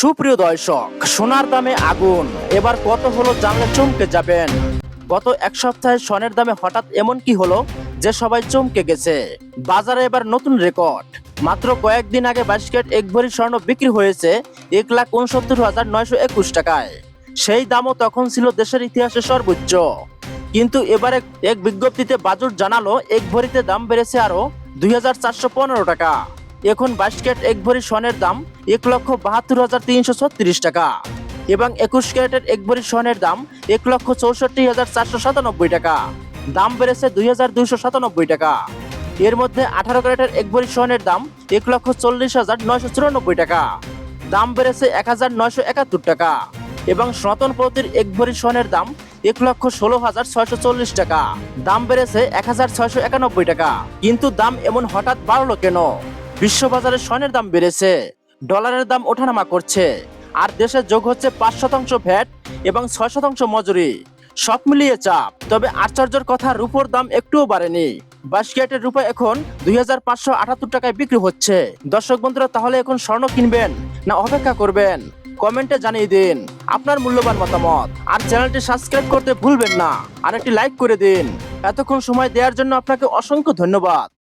সুপ্রিয় দর্শক, সোনার দামে আগুন। এবার কত হলো জানলে চমকে যাবেন। গত এক সপ্তাহে স্বর্ণের দামে হঠাৎ এমন কি হলো যে সবাই চমকে গেছে। বাজারে এবার নতুন রেকর্ড। মাত্র কয়েকদিন আগে বাইশ ক্যারেট এক ভরি স্বর্ণ বিক্রি হয়েছে এক লাখ উনসত্তর হাজার নয়শো একুশ টাকায়। সেই দামও তখন ছিল দেশের ইতিহাসে সর্বোচ্চ। কিন্তু এবারে এক বিজ্ঞপ্তিতে বাজুর জানালো এক ভরিতে দাম বেড়েছে আরও দুই টাকা। এখন বাইশ ক্যারেট এক ভরি স্বর্ণের দাম এক লক্ষ বাহাত্তর হাজার তিনশো ছত্রিশ টাকা। এবং একুশ ক্যারেটের এক ভরি স্বর্ণের দাম এক লক্ষ চৌষট্টি হাজার চারশো সাতানব্বই টাকা। দাম বেড়েছে দুই হাজার দুইশো সাতানব্বই টাকা। এর মধ্যে আঠারো ক্যারেটের এক ভরি স্বর্ণের দাম এক লক্ষ চল্লিশ হাজার নয়শো চুরানব্বই টাকা। দাম বেড়েছে এক হাজার নয়শো একাত্তর টাকা। এবং সনাতন প্রতির এক ভরি স্বর্ণের দাম এক লক্ষ ষোলো হাজার ছয়শো চল্লিশ টাকা। দাম বেড়েছে এক হাজার ছয়শো একানব্বই টাকা। কিন্তু দাম এমন হঠাৎ বাড়লো কেন? বিশ্ববাজারে স্বর্ণের দাম বেড়েছে, ডলারের দাম ওঠানামা করছে, আর দেশে যোগ হচ্ছে পাঁচ শতাংশ ভ্যাট এবং ছয় শতাংশ মজুরি। সব মিলিয়ে চাপ, তবে আশ্চর্যের কথা রূপোর দাম একটুও বাড়েনি। বাইশ রূপা এখন দুই হাজার পাঁচশো আটাত্তর টাকায় বিক্রি হচ্ছে। দর্শক বন্ধুরা, তাহলে এখন স্বর্ণ কিনবেন না অপেক্ষা করবেন? কমেন্টে জানিয়ে দিন আপনার মূল্যবান মতামত। আর চ্যানেলটি সাবস্ক্রাইব করতে ভুলবেন না। আর একটি লাইক করে দিন। এতক্ষণ সময় দেওয়ার জন্য আপনাকে অসংখ্য ধন্যবাদ।